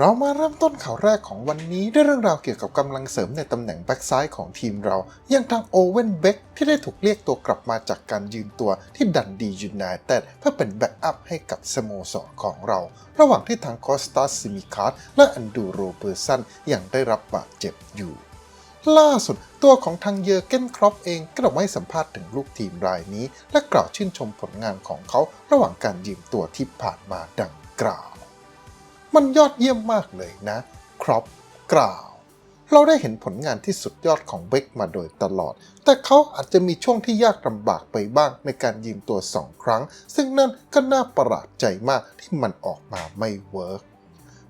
เรามาเริ่มต้นข่าวแรกของวันนี้ด้วยเรื่องราวเกี่ยวกับกำลังเสริมในตำแหน่งแบ็กซ้ายของทีมเรา อย่างทางโอเวนเบกที่ได้ถูกเรียกตัวกลับมาจากการยืมตัวที่ดันดียูไนเต็ดเพื่อเป็นแบ็กอัพให้กับสโมสรของเรา ระหว่างที่ทางคอสตาซิมิคาร์และอันดูโรเบอร์สันยังได้รับบาดเจ็บอยู่ ล่าสุดตัวของทางเยอร์เกนครอปเองก็ได้มาให้สัมภาษณ์ถึงลูกทีมรายนี้ และกล่าวชื่นชมผลงานของเขาระหว่างการยืมตัวที่ผ่านมาดังกล่าว มันยอดเยี่ยมมากเลยนะครอปกล่าว เราได้เห็นผลงานที่สุดยอดของเบคมาโดยตลอด แต่เขาอาจจะมีช่วงที่ยากลำบากไปบ้างในการยืมตัวสองครั้ง ซึ่งนั่นก็น่าประหลาดใจมากที่มันออกมาไม่เวิร์ก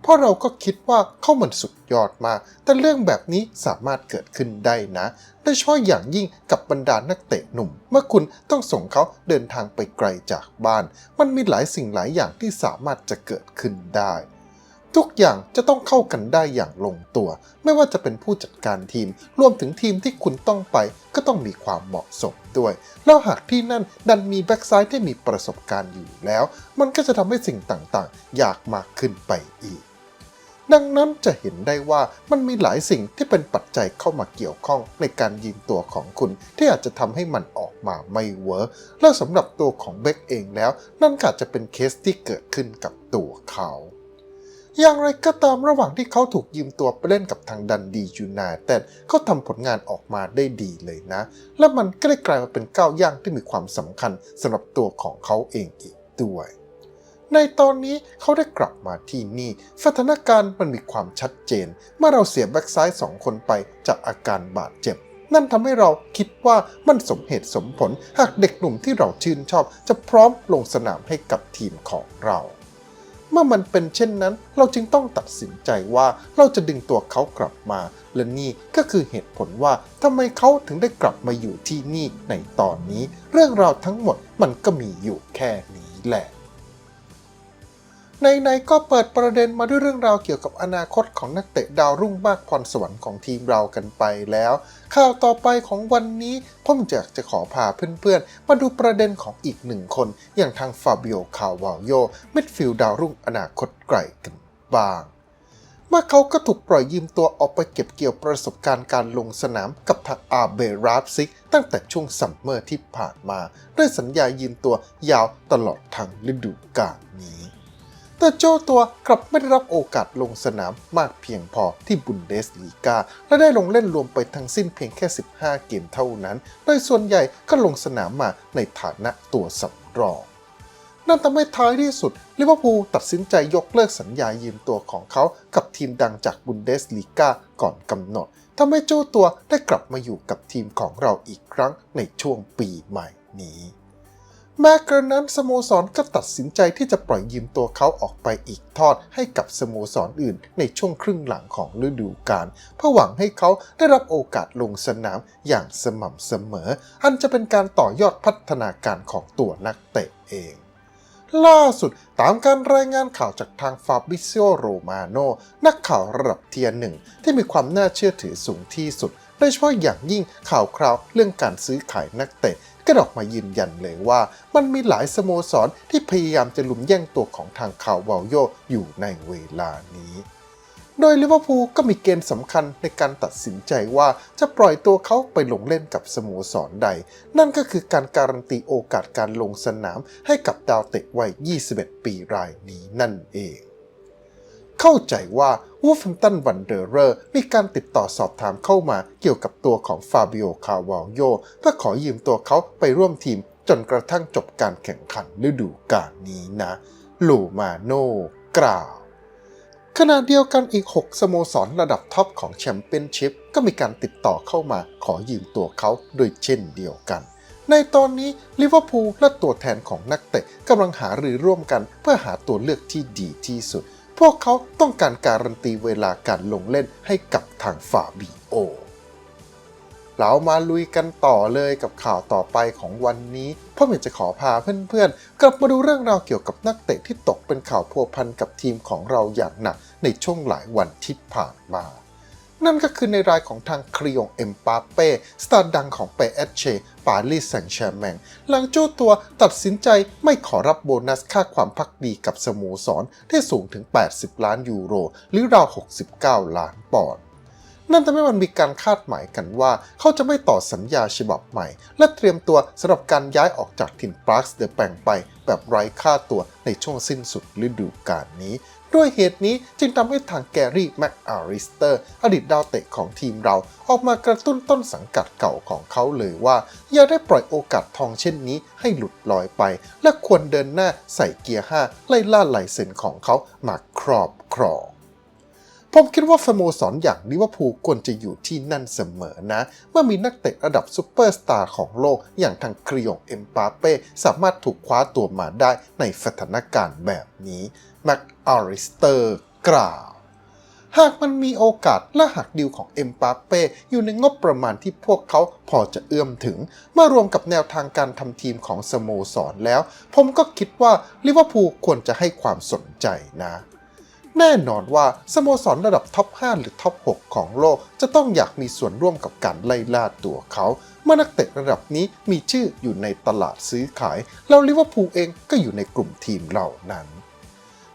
เพราะเราก็คิดว่าเขาเหมันสุดยอดมาก แต่เรื่องแบบนี้สามารถเกิดขึ้นได้นะ โดยเฉพาะอย่างยิ่งกับบรรดานักเตะหนุ่ม เมื่อคุณต้องส่งเขาเดินทางไปไกลจากบ้าน มันมีหลายสิ่งหลายอย่างที่สามารถจะเกิดขึ้นได้ ทุกอย่างจะต้องเข้ากันได้อย่างลงตัว ไม่ว่าจะเป็นผู้จัดการทีม รวมถึงทีมที่คุณต้องไป ก็ต้องมีความเหมาะสมด้วย แล้วหากที่นั่นดันมีแบ็กซ้ายที่มีประสบการณ์อยู่แล้ว มันก็จะทำให้สิ่งต่างๆ ยากมากขึ้นไปอีก ดังนั้นจะเห็นได้ว่ามันมีหลายสิ่งที่เป็นปัจจัยเข้ามาเกี่ยวข้องในการยืมตัวของคุณ ที่อาจจะทำให้มันออกมาไม่เวิร์กแล้วสำหรับตัวของเบคเองแล้ว นั่นก็อาจจะเป็นเคสที่เกิดขึ้นกับตัวเขา อย่างไรก็ตามระหว่างที่เขาถูกยืมตัวไปเล่นกับทางดันดียูไนเต็ดเขาทำผลงานออกมาได้ดีเลยนะ และมันก็ได้กลายมาเป็นก้าวย่างที่มีความสำคัญสำหรับตัวของเขาเองอีกด้วย ในตอนนี้เขาได้กลับมาที่นี่ สถานการณ์มันมีความชัดเจน เมื่อเราเสียแบ็กซ้ายสองคนไปจากอาการบาดเจ็บ นั่นทำให้เราคิดว่ามันสมเหตุสมผลหากเด็กหนุ่มที่เราชื่นชอบ จะพร้อมลงสนามให้กับทีมของเรา เมื่อมันเป็นเช่นนั้น เราจึงต้องตัดสินใจว่าเราจะดึงตัวเขากลับมา และนี่ก็คือเหตุผลว่าทำไมเขาถึงได้กลับมาอยู่ที่นี่ในตอนนี้ เรื่องราวทั้งหมดมันก็มีอยู่แค่นี้แหละ ในๆก็เปิดประเด็นมาด้วยเรื่องราวเกี่ยวกับอนาคตของนักเตะดาวรุ่งมากพรสวรรค์ของทีมเรากันไปแล้ว ข่าวต่อไปของวันนี้ผมอยากจะขอพาเพื่อนๆ มาดูประเด็นของอีกหนึ่งคน อย่างทางฟาบิโอคาวาโยมิดฟิลด์ดาวรุ่งอนาคตไกลกันบ้างเมื่อเขาก็ถูกปล่อยยืมตัวออกไปเก็บเกี่ยวประสบการณ์การลงสนามกับทางอาเบราฟซิก ตั้งแต่ช่วงซัมเมอร์ที่ผ่านมา ด้วยสัญญายืมตัวยาวตลอดทั้งฤดูกาลนี้ แต่โจตัวกลับไม่ได้รับโอกาสลงสนามมากเพียงพอที่บุนเดสลีกา และได้ลงเล่นรวมไปทั้งสิ้นเพียงแค่ 15 เกมเท่านั้น โดยส่วนใหญ่ก็ลงสนามมาในฐานะตัวสำรองนั่นทำให้ท้ายที่สุดลิเวอร์พูลตัดสินใจยกเลิกสัญญายืมตัวของเขากับทีมดังจากบุนเดสลีกาก่อนกำหนดทำให้โจตัวได้กลับมาอยู่กับทีมของเราอีกครั้งในช่วงปีใหม่นี้ แม้กระนั้นสโมสรก็ตัดสินใจที่จะปล่อยยืมตัวเขาออกไปอีกทอดให้กับสโมสรออื่นในช่วงครึ่งหลังของฤดูกาลเพื่อหวังให้เขาได้รับโอกาสลงสนามอย่างสม่ำเสมอ อันจะเป็นการต่อยอดพัฒนาการของตัวนักเตะเอง ล่าสุดตามการรายงานข่าวจากทางฟาบิซิโอโรมาโนนักข่าวระดับเทียหนึ่งที่มีความน่าเชื่อถือสูงที่สุดโดยเฉพาะอย่างยิ่งข่าวคราวเรื่องการซื้อขายนักเตะ ก็ออกมายืนยันเลยว่ามันมีหลายสโมสรที่พยายามจะลุมแย่งตัวของทางข่าววาโยอยู่ในเวลานี้ โดยลิเวอร์พูลก็มีเกณฑ์สำคัญในการตัดสินใจว่าจะปล่อยตัวเขาไปลงเล่นกับสโมสรใด นั่นก็คือการการันตีโอกาสการลงสนามให้กับดาวเตะวัย 21 ปีรายนี้นั่นเอง เข้าใจว่าวูฟแฮมตันวันเดอร์เรอร์มีการติดต่อสอบถามเข้ามาเกี่ยวกับตัวของฟาบิโอคาวาโยเพื่อขอยืมตัวเขาไปร่วมทีมจนกระทั่งจบการแข่งขันฤดูกาลนี้นะลูมาโนกล่าว ขณะเดียวกันอีก 6 สโมสรระดับท็อปของแชมเปี้ยนชิพก็มีการติดต่อเข้ามาขอยืมตัวเขาโดยเช่นเดียวกัน ในตอนนี้ลิเวอร์พูลและตัวแทนของนักเตะกำลังหารือร่วมกันเพื่อหาตัวเลือกที่ดีที่สุด พวกเขาต้องการการันตีเวลาการลงเล่นให้กับทางฟาบิโอเรามาลุยกันต่อเลยกับข่าวต่อไปของวันนี้พ่อเมยจะขอพาเพื่อนๆ กลับมาดูเรื่องราวเกี่ยวกับนักเตะที่ตกเป็นข่าวพัวพันกับทีมของเราอย่างหนักในช่วงหลายวันที่ผ่านมา นั่นก็คือในรายของทางครีองเอ็มปาเป้สตาร์ดังของเปเอเชปารีสแซงต์แชร์แมงหลังเจ้าตัวตัดสินใจไม่ขอรับโบนัสค่าความพักดีกับสโมสรที่สูงถึง 80 ล้านยูโร หรือราว 69 ล้านปอนด์นั่นทำให้มันมีการคาดหมายกันว่า เขาจะไม่ต่อสัญญาฉบับใหม่ และเตรียมตัวสำหรับการย้ายออกจากถิ่นปาร์คเดอะแปงไป แบบไร้ค่าตัวในช่วงสิ้นสุดฤดูกาลนี้ ด้วยเหตุนี้จึงทำให้ทางแกรี่แม็กอาริสเตอร์ อดีตดาวเตะของทีมเรา ออกมากระตุ้นต้นสังกัดเก่าของเขาเลยว่า อย่าได้ปล่อยโอกาสทองเช่นนี้ให้หลุดลอยไป และควรเดินหน้าใส่เกียร์ 5 ไล่ล่าลายเซ็นของเขามาครอบครอง ผมคิดว่าสโมสรอย่างลิเวอร์พูลควรจะอยู่ที่นั่นเสมอนะ เมื่อมีนักเตะระดับซูเปอร์สตาร์ของโลกอย่างทางครีองเอ็มปาเป้สามารถถูกคว้าตัวมาได้ในสถานการณ์แบบนี้แม็กอาริสเตอร์กล่าวหากมันมีโอกาสและหากดีลของเอ็มปาเป้อยู่ในงบประมาณที่พวกเขาพอจะเอื้อมถึง เมื่อรวมกับแนวทางการทำทีมของสโมสรแล้ว ผมก็คิดว่าลิเวอร์พูลควรจะให้ความสนใจนะ แน่นอนว่าสโมสรระดับท็อป 5 หรือท็อป 6 ของโลก จะต้องอยากมีส่วนร่วมกับการไล่ล่าตัวเขา เมื่อนักเตะระดับนี้มีชื่ออยู่ในตลาดซื้อขาย แล้วลิเวอร์พูลเองก็อยู่ในกลุ่มทีมเหล่านั้น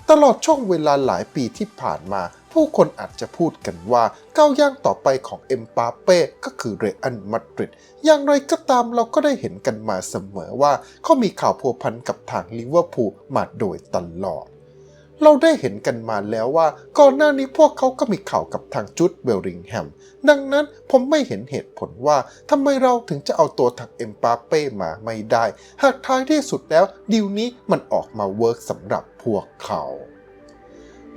ตลอดช่วงเวลาหลายปีที่ผ่านมา ผู้คนอาจจะพูดกันว่าก้าวย่างต่อไปของเอ็มปาเป้ก็คือเรอัลมาดริดอย่างไรก็ตามเราก็ได้เห็นกันมาเสมอว่าเขามีข่าวพัวพันกับทางลิเวอร์พูลมาโดยตลอด เราได้เห็นกันมาแล้วว่า ก่อนหน้านี้พวกเขาก็มีข่าวกับทางจุดเวลริงแฮม ดังนั้นผมไม่เห็นเหตุผลว่าทำไมเราถึงจะเอาตัวทางเอ็มปาเป้มาไม่ได้ หากท้ายที่สุดแล้วดีลนี้มันออกมาเวิร์กสำหรับพวกเขา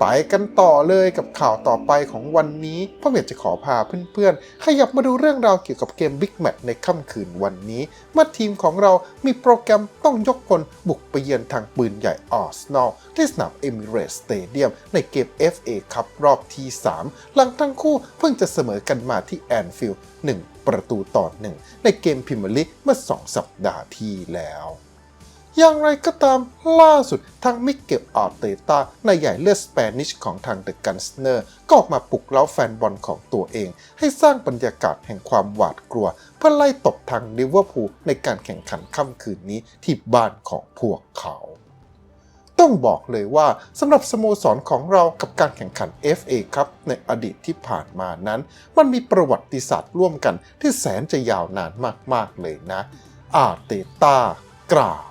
ไปกันต่อเลยกับข่าวต่อไปของวันนี้พ่ออยากจะขอพาเพื่อนๆ ขยับมาดูเรื่องราวเกี่ยวกับเกมบิ๊กแมตช์ในค่ำคืนวันนี้ เมื่อทีมของเรามีโปรแกรมต้องยกพลบุกไปเยือนทางปืนใหญ่อาร์เซนอลที่สนามเอมิเรตสเตเดียมในเกม FA คัพรอบที่ 3 หลังทั้งคู่เพิ่งจะเสมอกันมาที่แอนฟิลด์1ประตูต่อหนึ่งในเกมพรีเมียร์ลีกเมื่อ 2 สัปดาห์ที่แล้ว อย่างไรก็ตามล่าสุดทางมิเกลอาร์เตตาในใหญ่เลือดสเปนิชของทางเดอะกันสเนอร์ก็ออกมาปลุกเล้าแฟนบอลของตัวเอง ให้สร้างบรรยากาศแห่งความหวาดกลัว เพื่อไล่ตบทางลิเวอร์พูลในการแข่งขันค่ำคืนนี้ที่บ้านของพวกเขาต้องบอกเลยว่าสำหรับสโมสรของเรากับการแข่งขัน FA ครับในอดีตที่ผ่านมานั้น มันมีประวัติศาสตร์ร่วมกันที่แสนจะยาวนานมาก ๆ เลยนะ อาเตตากล่าว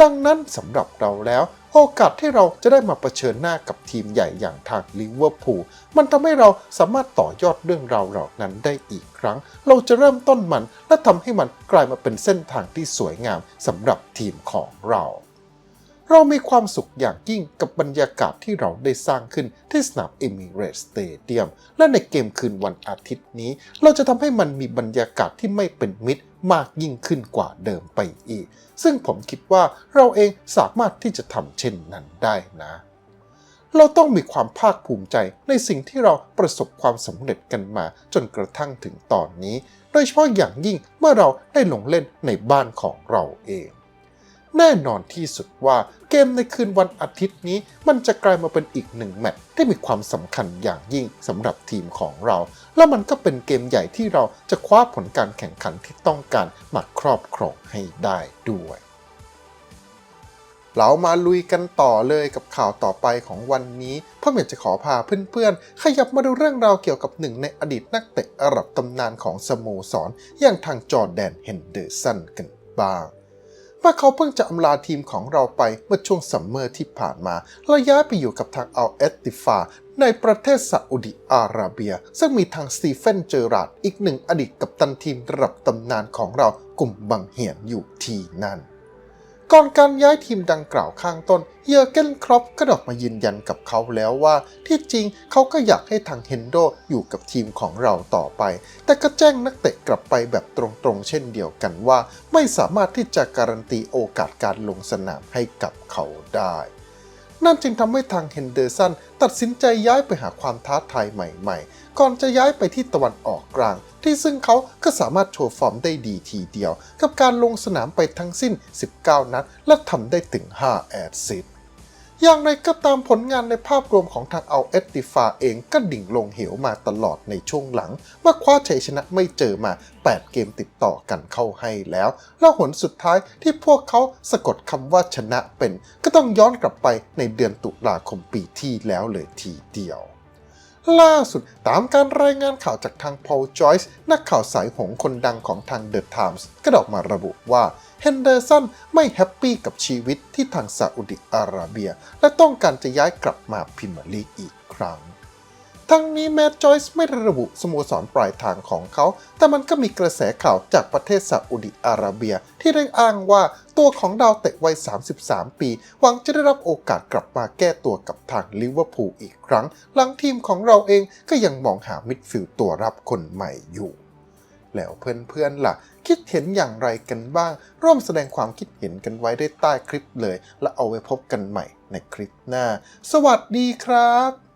ดังนั้นสำหรับเราแล้ว โอกาสที่เราจะได้มาเผชิญหน้ากับทีมใหญ่อย่างทางลิเวอร์พูลมันทำให้เราสามารถต่อยอดเรื่องราวเหล่านั้นได้อีกครั้ง เราจะเริ่มต้นมันและทำให้มันกลายมาเป็นเส้นทางที่สวยงามสำหรับทีมของเราเรามีความสุขอย่างยิ่งกับบรรยากาศที่เราได้สร้างขึ้นที่สนามเอมิเรตสเตเดียมและในเกมคืนวันอาทิตย์นี้ เราจะทำให้มันมีบรรยากาศที่ไม่เป็นมิตร มากยิ่งขึ้นกว่าเดิมไปอีก ซึ่งผมคิดว่าเราเองสามารถที่จะทำเช่นนั้นได้นะ เราต้องมีความภาคภูมิใจในสิ่งที่เราประสบความสำเร็จกันมาจนกระทั่งถึงตอนนี้ โดยเฉพาะอย่างยิ่งเมื่อเราได้ลงเล่นในบ้านของเราเอง แน่นอนที่สุดว่าเกมในคืนวันอาทิตย์นี้ มันจะกลายมาเป็นอีกหนึ่งแมตช์ที่มีความสำคัญอย่างยิ่งสำหรับทีมของเรา และมันก็เป็นเกมใหญ่ที่เราจะคว้าผลการแข่งขันที่ต้องการมาครอบครองให้ได้ด้วยเรามาลุยกันต่อเลยกับข่าวต่อไปของวันนี้พ่อเมียจะขอพาเพื่อนๆ ขยับมาดูเรื่องราวเกี่ยวกับหนึ่งในอดีตนักเตะระดับตำนานของสโมสรอย่างทางจอร์แดนเฮนเดอร์สันกันบ้าง ว่าเขาเพิ่งจะอำลาทีมของเราไปเมื่อช่วงซัมเมอร์ที่ผ่านมา และย้ายไปอยู่กับทางอัลเอตติฟา ในประเทศซาอุดิอาระเบีย ซึ่งมีทางสตีเฟนเจอราดอีกหนึ่งอดีตกัปตันทีมระดับตำนานของเรากลุ่มบังเหียนอยู่ที่นั่น ก่อนการย้ายทีมดังกล่าวข้างต้น เยอร์เกนครอปก็ออกมายืนยันกับเขาแล้วว่า ที่จริงเขาก็อยากให้ทางเฮนโดอยู่กับทีมของเราต่อไป แต่ก็แจ้งนักเตะกลับไปแบบตรงๆ เช่นเดียวกันว่า ไม่สามารถที่จะการันตีโอกาสการลงสนามให้กับเขาได้ นั่นจึงทำให้ทางเฮนเดอร์สันตัดสินใจย้ายไปหาความท้าทายใหม่ๆ ก่อนจะย้ายไปที่ตะวันออกกลาง ที่ซึ่งเขาก็สามารถโชว์ฟอร์มได้ดีทีเดียว กับการลงสนามไปทั้งสิ้น 19 นัด และทำได้ถึง 5 แอดซิส อย่างไรก็ตามผลงานในภาพรวมของทางเอาเอสติฟาเองก็ดิ่งลงเหวมาตลอดในช่วงหลัง เมื่อคว้าชัยชนะไม่เจอมา 8 เกมติดต่อกันเข้าให้แล้ว แล้วหนสุดท้ายที่พวกเขาสะกดคำว่าชนะเป็น ก็ต้องย้อนกลับไปในเดือนตุลาคมปีที่แล้วเลยทีเดียว ล่าสุดตามการรายงานข่าวจากทางพอลจอยส์นักข่าวสายหงคนดังของทาง The Times ก็ออกมาระบุว่าเฮนเดอร์สันไม่แฮปปี้กับชีวิตที่ทางซาอุดิอาระเบีย และต้องการจะย้ายกลับมาพิมลีกอีกครั้ง ทั้งนี้แมดจอยส์ไม่ระบุสโมสรปลายทางของเขา แต่มันก็มีกระแสข่าวจากประเทศซาอุดิอาระเบีย ที่ได้อ้างว่าตัวของดาวเตะวัย 33 ปี หวังจะได้รับโอกาสกลับมาแก้ตัวกับทางลิเวอร์พูลอีกครั้ง หลังทีมของเราเองก็ยังมองหามิดฟิลด์ตัวรับคนใหม่อยู่แล้วเพื่อนๆล่ะ คิดเห็นอย่างไรกันบ้าง ร่วมแสดงความคิดเห็นกันไว้ได้ใต้คลิปเลย และเอาไว้พบกันใหม่ในคลิปหน้า สวัสดีครับ